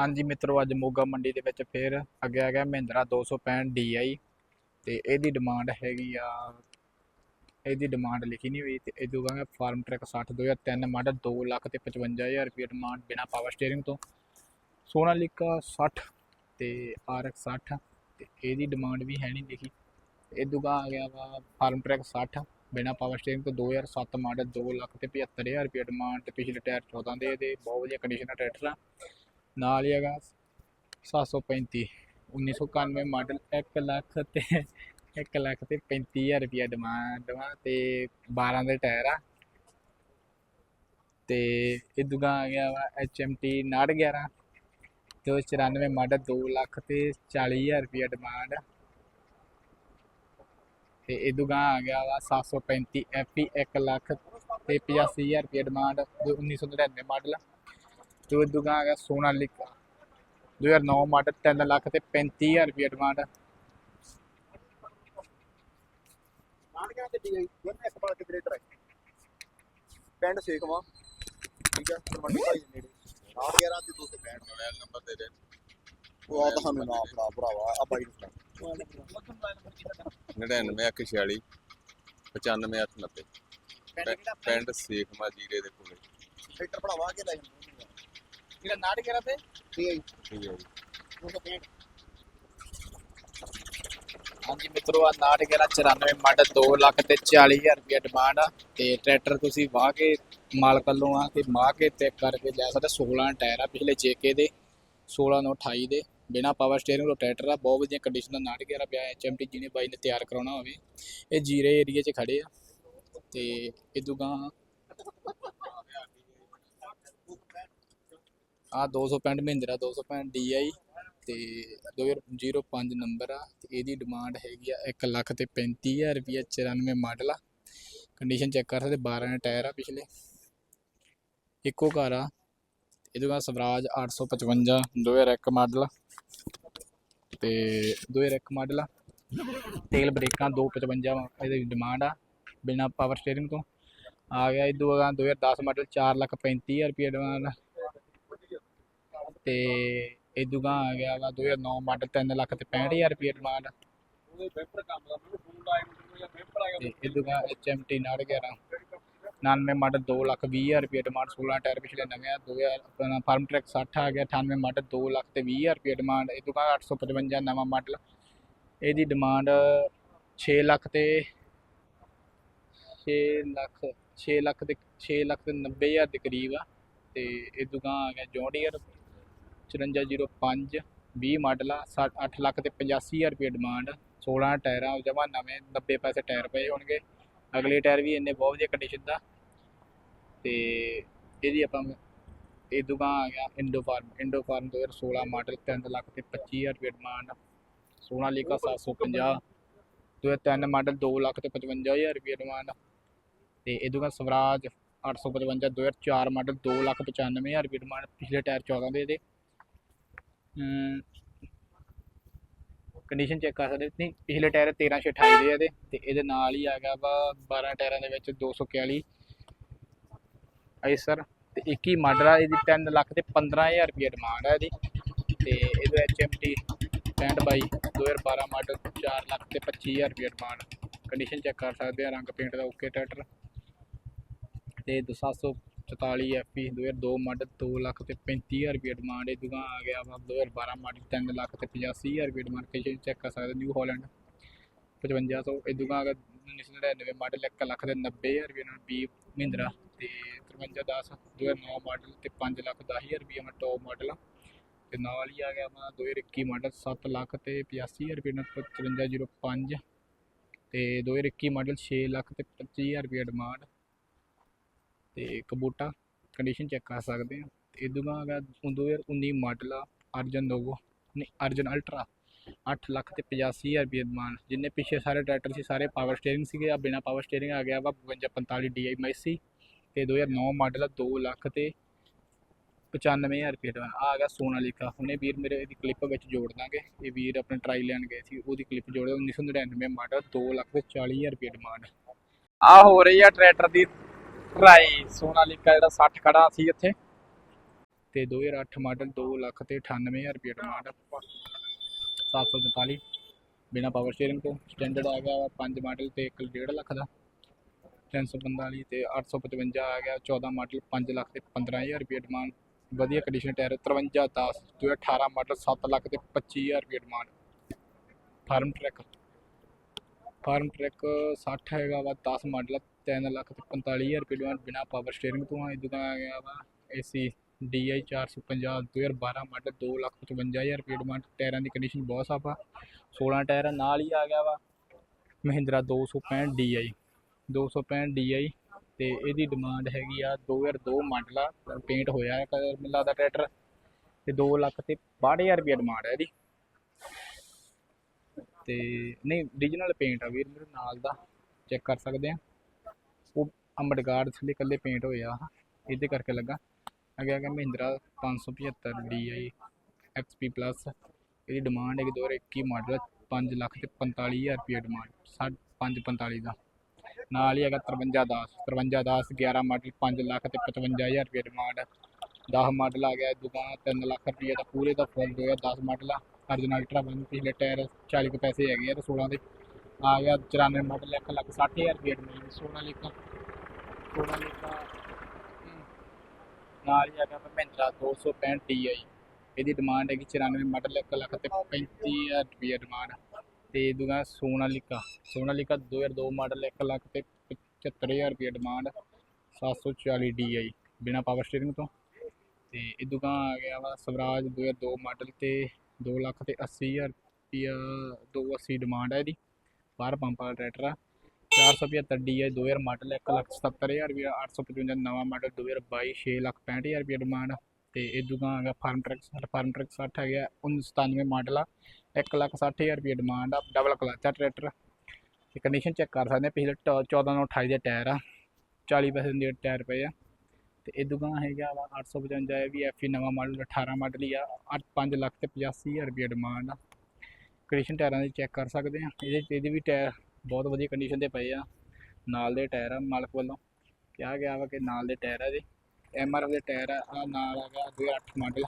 ਹਾਂਜੀ ਮਿੱਤਰੋ, ਅੱਜ ਮੋਗਾ ਮੰਡੀ ਦੇ ਵਿੱਚ ਫੇਰ ਅੱਗੇ ਆ ਗਿਆ ਮਹਿੰਦਰਾ 265 DI ਤੇ ਇਹਦੀ ਡਿਮਾਂਡ ਹੈਗੀ ਆ, ਇਹਦੀ ਡਿਮਾਂਡ ਲਿਖੀ ਨਹੀਂ ਹੋਈ ਤੇ ਇਹ ਦੂਗਾ ਫਾਰਮ ਟਰੈਕ 60 2003 ਮਾਡਲ 2 ਲੱਖ ਤੇ 55000 ਰੁਪਏ ਡਿਮਾਂਡ ਬਿਨਾ ਪਾਵਰ ਸਟੀਅਰਿੰਗ ਤੋਂ। ਸੋਨਾਲੀਕਾ 60 ਤੇ RX 60 ਤੇ ਇਹਦੀ ਡਿਮਾਂਡ ਵੀ ਹੈ ਨਹੀਂ ਲਿਖੀ। ਇਹ ਦੂਗਾ ਆ ਗਿਆ ਵਾ ਫਾਰਮ ਟਰੈਕ 60 ਬਿਨਾ ਪਾਵਰ ਸਟੀਅਰਿੰਗ ਤੋਂ 2007 ਮਾਡਲ 2 ਲੱਖ ਤੇ 75000 ਰੁਪਏ ਡਿਮਾਂਡ ਤੇ ਪਿਛਲੇ ਟਾਇਰ 14 ਦੇ ਇਹਦੇ, ਬਹੁਤ ਵਧੀਆ ਕੰਡੀਸ਼ਨ ਦਾ ਟਰੈਕਟਰ। ਆ ਨਾਲ ਹੀ ਹੈਗਾ 735 1991 ਮਾਡਲ 1 ਲੱਖ ਤੇ 1 ਲੱਖ ਤੇ 35000 ਰੁਪਏ ਡਿਮਾਂਡ ਵਾ ਤੇ 12 ਦੇ ਟਾਇਰ ਆ। ਤੇ ਇਹ ਦੁਗਾ ਆ ਗਿਆ ਵਾ HMT 911 294 ਮਾਡਲ 2 ਲੱਖ ਤੇ 40000 ਰੁਪਏ ਡਿਮਾਂਡ ਤੇ ਇਹ ਦੁਗਾ ਆ ਗਿਆ ਵਾ 735 FE 1 ਲੱਖ ਤੇ 85000 ਰੁਪਏ ਡਿਮਾਂਡ 1999 ਮਾਡਲ ਦੁਗਾ ਆ ਗਿਆ ਸੋਨਾਲੀਕਾ 2009 ਮਾਡਲ 3 ਲੱਖ ਤੇ 35000 ਰੁਪਏ ਡਿਮਾਂਡ ਪਿੰਡ ਸੇਖਵਾ ਠੀਕ ਹੈ ਮੰਡੀ ਭਾਈ ਦੇ ਨੇੜੇ। ਨਾਨ 11 ਤੇ 265 ਮੋਬਾਈਲ ਨੰਬਰ ਦੇ ਦੇ ਉਹ ਆ ਤੁਹਾਨੂੰ ਨਾ ਫੜਾ ਭਰਾਵਾ ਆ ਬਾਈ ਨੂੰ ਫੜਾ 99 146 95 890 ਪਿੰਡ ਸੇਖਮਾ ਜੀਰੇ ਦੇ ਕੋਲੇ। ਟਰੈਕਟਰ ਭਰਾਵਾ ਕੇ ਲੈ ਜਾਂਦੇ ਤੇ 265 ਹਾਂਜੀ ਮਿੱਤਰੋ ਆ ਨਾੜ 94 ਮਾਡਲ 2 ਲੱਖ ਤੇ 40000 ਰੁਪਏ ਡਿਮਾਂਡ ਆ ਤੇ ਟਰੈਕਟਰ ਤੁਸੀਂ ਵਾਹ ਕੇ ਮਾਲਕ ਵੱਲੋਂ ਆ ਕਿ ਮਾਹ ਕੇ ਚੈੱਕ ਕਰਕੇ ਲੈ ਸਕਦੇ 16 ਟਾਇਰ ਆ ਪਿਛਲੇ ਜੇਕੇ ਦੇ 16 ਨੂੰ 28 ਦੇ ਬਿਨਾ ਪਾਵਰ ਸਟੀਅਰਿੰਗ ਦਾ ਟਰੈਕਟਰ ਆ ਬਹੁਤ ਵਧੀਆ ਕੰਡੀਸ਼ਨ ਦਾ ਨਾੜ 11 ਪਿਆ ਐਚਐਮਟੀ ਜਿਹਨੇ ਬਾਈ ਨੇ ਤਿਆਰ ਕਰਾਉਣਾ ਹੋਵੇ ਇਹ ਜੀਰੇ ਏਰੀਆ 'ਚ ਖੜੇ ਆ ਤੇ ਇਦੋਂ ਗਾਂ ਆ 265 ਮਹਿੰਦਰਾ 265 DI ਤੇ 2005 ਨੰਬਰ ਆ ਤੇ ਇਹਦੀ ਡਿਮਾਂਡ ਹੈਗੀ ਆ 1 ਲੱਖ ਤੇ 35000 ਰੁਪਏ 94 ਮਾਡਲ ਆ। ਕੰਡੀਸ਼ਨ ਚੈੱਕ ਕਰ ਸਕਦੇ 12 ਟਾਇਰ ਆ ਪਿਛਲੇ। ਇੱਕੋ ਕਾਰ ਆ। ਇਹਦੇ ਬਾਅਦ ਸਵਰਾਜ 855 2001 ਮਾਡਲ ਤੇ 2001 ਮਾਡਲ ਆ। ਤੇਲ ਬ੍ਰੇਕਾਂ 255 ਵਾ, ਇਹਦੀ ਡਿਮਾਂਡ ਆ ਬਿਨਾ ਪਾਵਰ ਸਟੀਅਰਿੰਗ ਤੋਂ। ਆ ਗਿਆ ਇਦੋਂ ਅਗਾਂ 2010 ਮਾਡਲ 4 ਲੱਖ 35000 ਰੁਪਏ ਡਿਮਾਂਡ ਤੇ ਇਦੋਂ ਗਾਂ ਆ ਗਿਆ ਵਾ 2009 ਮਾਡਲ 3 ਲੱਖ ਤੇ 65000 ਰੁਪਏ ਡਿਮਾਂਡ ਤੇ ਇਦੋਂ ਗਾਂ HMT 911 99 ਮਾਡਲ 2 ਲੱਖ 20000 ਰੁਪਏ ਡਿਮਾਂਡ 16 ਟਾਇਰ ਪਿਛਲੇ ਨਵੇਂ ਆ 2000 ਆਪਣਾ ਫਾਰਮ ਟਰੈਕ 60 ਆ ਗਿਆ 98 ਮਾਡਲ 2 ਲੱਖ ਤੇ 20000 ਰੁਪਏ ਡਿਮਾਂਡ ਇਦੋਂ ਗਾਂ 855 ਨਵਾਂ ਮਾਡਲ ਇਹਦੀ ਡਿਮਾਂਡ 6 ਲੱਖ ਤੇ 6 ਲੱਖ 6 ਲੱਖ ਤੇ 6 ਲੱਖ ਤੇ 90000 ਦੇ ਕਰੀਬ ਆ। ਤੇ ਇਦੋਂ ਗਾਂ ਆ ਗਿਆ ਜੌਂਡੀਅਰ 5405 20 ਮਾਡਲ ਆ 8 ਲੱਖ ਤੇ 85000 ਰੁਪਏ ਡਿਮਾਂਡ 16 ਟਾਇਰਾਂ ਜਮਾ ਨਵੇਂ 90 ਪੈਸੇ ਟਾਇਰ ਪਏ ਹੋਣਗੇ। ਅਗਲੇ ਟਾਇਰ ਵੀ ਇੰਨੇ ਬਹੁਤ ਵਧੀਆ ਕੰਡੀਸ਼ਨ ਦਾ। ਤੇ ਇਹਦੀ ਆਪਾਂ ਇਹ ਦੁਕਾਨ ਆ ਗਿਆ ਇੰਡੋ ਫਾਰਮ ਇੰਡੋ ਫਾਰਮ 2016 ਮਾਡਲ 3 ਲੱਖ ਤੇ 25000 ਰੁਪਏ ਡਿਮਾਂਡ ਸੋਨਾਲੀਕਾ 750 2003 ਮਾਡਲ 2 ਲੱਖ ਤੇ 55000 ਰੁਪਏ ਡਿਮਾਂਡ ਤੇ ਇਹ ਦੁਕਾਨ ਸਵਰਾਜ 855 2004 ਮਾਡਲ 2 ਲੱਖ 95000 ਰੁਪਏ ਡਿਮਾਂਡ ਪਿਛਲੇ ਟਾਇਰ 14 ਦੇ ਇਹਦੇ। ਕੰਡੀਸ਼ਨ ਚੈੱਕ ਕਰ ਸਕਦੇ। ਨਹੀਂ, ਪਿਛਲੇ ਟਾਇਰ 13 28 ਦੇ ਆ ਇਹਦੇ, ਤੇ ਇਹਦੇ ਨਾਲ ਹੀ ਆ ਗਿਆ ਵਾ 12 ਟਾਇਰਾਂ ਦੇ ਵਿੱਚ 241 ਆਈਸਰ ਤੇ 21 ਮਾਡਲ ਆ, ਇਹਦੀ 3 ਲੱਖ ਤੇ 15000 ਰੁਪਏ ਡਿਮਾਂਡ ਆ ਇਹਦੀ। ਤੇ ਇਹਦੇ HMT 65 ਬਾਈ 2012 ਮਾਡਲ 4 ਲੱਖ ਤੇ 25000 ਰੁਪਏ ਡਿਮਾਂਡ ਕੰਡੀਸ਼ਨ ਚੈੱਕ ਕਰ ਸਕਦੇ ਆ, ਰੰਗ ਪੇਂਟ ਦਾ ਓਕੇ ਟਰੈਕਟਰ ਤੇ 744 FP 2002 ਮਾਡਲ 2 ਲੱਖ ਤੇ 35000 ਰੁਪਏ ਡਿਮਾਂਡ ਇਹ ਦੁਕਾਨ ਆ ਗਿਆ ਵਾ 2012 ਮਾਡਲ 3 ਲੱਖ ਤੇ 85000 ਰੁਪਏ ਡਿਮਾਂਡ ਕੰਡੀਸ਼ਨ ਚੈੱਕ ਕਰ ਸਕਦੇ ਨਿਊ ਹਾਲੈਂਡ 5500 ਇਹ ਦੁਕਾਨ ਆ ਗਿਆ 1999 ਮਾਡਲ 1 ਲੱਖ ਤੇ 90000 ਰੁਪਏ ਨਾਲ 20 ਮਹਿੰਦਰਾ ਤੇ 5310 2009 ਮਾਡਲ ਤੇ 5 ਲੱਖ 10000 ਰੁਪਏ ਨਾਲ ਟੌਪ ਮਾਡਲ ਤੇ ਨਾਲ ਹੀ ਆ ਗਿਆ ਵਾ 2021 ਮਾਡਲ 7 ਲੱਖ ਤੇ 85000 ਰੁਪਏ ਨਾਲ 5505 ਤੇ 2021 ਮਾਡਲ 6 ਲੱਖ ਤੇ 25000 ਰੁਪਏ ਡਿਮਾਂਡ ਤੇ ਕਬੂਟਾ ਕੰਡੀਸ਼ਨ ਚੈੱਕ ਕਰ ਸਕਦੇ ਆ ਤੇ ਇਦੋਂ ਬਾਅਦ ਆ ਗਿਆ 2019 ਮਾਡਲ ਆ, ਅਰਜਨ ਨੋਵੋ, ਨਹੀਂ, ਅਰਜਨ ਅਲਟਰਾ 8 ਲੱਖ ਤੇ 85000 ਰੁਪਏ ਡਿਮਾਂਡ ਜਿੰਨੇ ਪਿੱਛੇ ਸਾਰੇ ਟਰੈਕਟਰ ਸੀ, ਸਾਰੇ ਪਾਵਰ ਸਟੀਅਰਿੰਗ ਸੀਗੇ, ਆ ਬਿਨਾ ਪਾਵਰ ਸਟੀਅਰਿੰਗ ਆ ਗਿਆ ਵਾ 5245 DI ਮੈਸੀ ਤੇ 2009 ਮਾਡਲ ਆ 2 ਲੱਖ ਤੇ 95000 ਰੁਪਏ ਦਾ। ਆ ਗਿਆ ਸੋਨਾਲੀਕਾ। ਹੁਣੇ ਵੀਰ ਮੇਰੇ ਇਹਦੀ ਕਲਿੱਪ ਵਿੱਚ ਜੋੜ ਦਾਂਗੇ। ਇਹ ਵੀਰ ਆਪਣੇ ਟਰਾਈ ਲੈਣ ਗਏ ਸੀ, ਉਹਦੀ ਕਲਿੱਪ ਜੋੜ। 1999 ਮਾਡਲ 2 ਲੱਖ ਤੇ 40000 ਰੁਪਏ ਡਿਮਾਂਡ ਆ ਹੋ ਰਹੀ ਆ ਟਰੈਕਟਰ ਦੀ ਟਰਾਈ ਸੋਨਾਲੀਕਾ ਜਿਹੜਾ 60 ਖੜਾ ਸੀ ਇੱਥੇ। ਤੇ 2008 ਮਾਡਲ 2 ਲੱਖ ਤੇ 98000 ਰੁਪਏ ਡਿਮਾਂਡ 744 ਬਿਨਾ ਪਾਵਰ ਸਟੀਅਰਿੰਗ ਤੋਂ ਸਟੈਂਡਰਡ ਆ ਗਿਆ ਵਾ 5 ਮਾਡਲ ਤੇ 1.5 ਲੱਖ ਦਾ। 345 ਤੇ 855 ਆ ਗਿਆ। 14 ਮਾਡਲ 5 ਲੱਖ ਤੇ 15000 ਰੁਪਏ ਡਿਮਾਂਡ ਵਧੀਆ ਕੰਡੀਸ਼ਨ ਟਾਇਰ 53 10 2018 ਮਾਡਲ 7 ਲੱਖ ਤੇ 25000 ਰੁਪਏ demand farm track farm track 60 ਹੈਗਾ ਵਾ 10 ਮਾਡਲ ਤਿੰਨ ਲੱਖ ਤੇ 45000 ਰੁਪਏ ਡਿਮਾਂਡ ਬਿਨਾ ਪਾਵਰ ਸਟੀਅਰਿੰਗ ਤੋਂ। ਆ ਇਦੋਂ ਆ ਗਿਆ ਵਾ ਏਸੀ DI 450 2012 ਮਾਡਲ 2 ਲੱਖ 55000 ਰੁਪਏ ਡਿਮਾਂਡ ਟਾਇਰਾਂ ਦੀ ਕੰਡੀਸ਼ਨ ਬਹੁਤ ਸਾਫ਼ ਆ। 16 ਟਾਇਰ ਨਾਲ ਹੀ ਆ ਗਿਆ ਵਾ, ਮਹਿੰਦਰਾ 265 DI 265 DI ਤੇ ਇਹਦੀ ਡਿਮਾਂਡ ਹੈਗੀ ਆ 2002 ਮਾਡਲ ਆ ਪੇਂਟ ਹੋਇਆ ਹੈ ਕਲਰ ਮੈਨੂੰ ਲੱਗਦਾ ਟਰੈਕਟਰ। ਤੇ 2 ਲੱਖ ਤੇ 62000 ਰੁਪਏ ਡਿਮਾਂਡ ਹੈ ਇਹਦੀ। ਤੇ ਨਹੀਂ ਓਰੀਜਨਲ ਪੇਂਟ ਆ ਵੀਰ, ਮੇਰੇ ਨਾਲ ਦਾ। ਚੈੱਕ ਕਰ ਸਕਦੇ ਆ। ਉਹ ਅੰਬਡਗਾਰਡ ਥੱਲੇ ਇਕੱਲੇ ਪੇਂਟ ਹੋਇਆ ਇਹਦੇ ਕਰਕੇ ਲੱਗਾ। ਅੱਗੇ ਆ ਗਿਆ ਮਹਿੰਦਰਾ 575 DI XP ਪਲੱਸ ਇਹਦੀ ਡਿਮਾਂਡ ਹੈਗੀ 2021 ਮਾਡਲ 5 ਲੱਖ ਤੇ 45000 ਰੁਪਏ ਡਿਮਾਂਡ 545 ਦਾ। ਨਾਲ ਹੀ ਹੈਗਾ 5310 5310 11 ਮਾਡਲ 5 ਲੱਖ ਤੇ 55000 ਰੁਪਏ ਡਿਮਾਂਡ 10 ਮਾਡਲ ਆ ਗਿਆ ਦੁਕਾਨ 3 ਲੱਖ ਰੁਪਏ ਦਾ। ਪੂਰੇ ਦਾ ਫੁੱਲ ਹੋਇਆ 10 ਮਾਡਲ ਆ। ਅਲਟਰਾ ਟਰਬਨ ਪਿਛਲੇ ਟਾਇਰ 40 ਕੁ ਪੈਸੇ ਹੈਗੇ ਆ ਤੇ 16 ਦੇ ਆ ਗਿਆ 94 ਮਾਡਲ 1 ਲੱਖ 60000 ਰੁਪਏ ਡਿਮਾਂਡ 16 ਲਿਖਾ 16 ਲਿਖਾ ਨਾਲ ਹੀ ਆ ਹੈਗਾ ਮਹਿੰਦਰਾ 265 DI ਇਹਦੀ ਡਿਮਾਂਡ ਹੈਗੀ 94 ਮਾਡਲ 1 ਲੱਖ ਤੇ 35000 ਰੁਪਏ ਡਿਮਾਂਡ ਤੇ ਦੂਗਾ ਸੋਨਾਲੀਕਾ ਸੋਨਾਲੀਕਾ 2002 ਮਾਡਲ 1 ਲੱਖ ਤੇ 75000 ਰੁਪਏ ਡਿਮਾਂਡ 740 DI ਬਿਨਾ ਪਾਵਰ ਸਟੀਅਰਿੰਗ ਤੋਂ। ਤੇ ਇਹ ਦੁਕਾਨ ਆ ਗਿਆ ਵਾ ਸਵਰਾਜ 2002 ਮਾਡਲ ਤੇ 2 ਲੱਖ ਤੇ 80000 ਰੁਪਿਆ 280 ਡਿਮਾਂਡ ਹੈ ਇਹਦੀ। ਬਾਹਰ ਪੰਪ ਵਾਲਾ ਟਰੈਕਟਰ ਆ। 475 DI 2000 ਮਾਡਲ 1 ਲੱਖ 77000 ਰੁਪਿਆ 855 ਨਵਾਂ ਮਾਡਲ 2022 6 ਲੱਖ 65000 ਰੁਪਏ ਡਿਮਾਂਡ ਤੇ ਇਹ ਦੁਕਾਨ ਆ ਗਿਆ ਫਾਰਮ ਟਰੈਕ 60 ਫਾਰਮ ਟਰੈਕ 60 ਹੈਗਾ 97 ਮਾਡਲ ਆ 1 ਲੱਖ 60000 ਰੁਪਏ ਡਿਮਾਂਡ ਆ ਡਬਲ ਕਲਚ ਆ ਟਰੈਕਟਰ। ਤੇ ਕੰਡੀਸ਼ਨ ਚੈੱਕ ਕਰ ਸਕਦੇ ਆ, ਪਿਛਲੇ 14 ਨੂੰ 28 ਦੇ ਟਾਇਰ ਆ 40 ਪੈਸੇ ਦੇ ਟਾਇਰ ਪਏ ਆ। ਤੇ ਇਹ ਦੁਕਾਨ ਹੈਗਾ ਵਾ 855 ਇਹ ਵੀ ਐਫੀ ਨਵਾਂ ਮਾਡਲ 18 ਮਾਡਲ ਹੀ ਆ 8 5 ਲੱਖ ਤੇ 85000 ਰੁਪਏ ਡਿਮਾਂਡ ਆ। ਕੰਡੀਸ਼ਨ ਟਾਇਰਾਂ ਦੀ ਚੈੱਕ ਕਰ ਸਕਦੇ ਆ ਇਹਦੇ ਇਹਦੇ ਵੀ ਟਾਇਰ ਬਹੁਤ ਵਧੀਆ ਕੰਡੀਸ਼ਨ ਦੇ ਪਏ ਆ। ਨਾਲ ਦੇ ਟਾਇਰ ਆ ਮਾਲਕ ਵੱਲੋਂ। ਕਿਹਾ ਗਿਆ ਵਾ ਕਿ ਨਾਲ ਦੇ ਟਾਇਰ ਆ ਜੀ ਐਮ ਆਰ ਦੇ ਟਾਇਰ ਆ। ਆਹ ਨਾਲ ਹੈਗਾ ਗਿਆ 2008 ਮਾਡਲ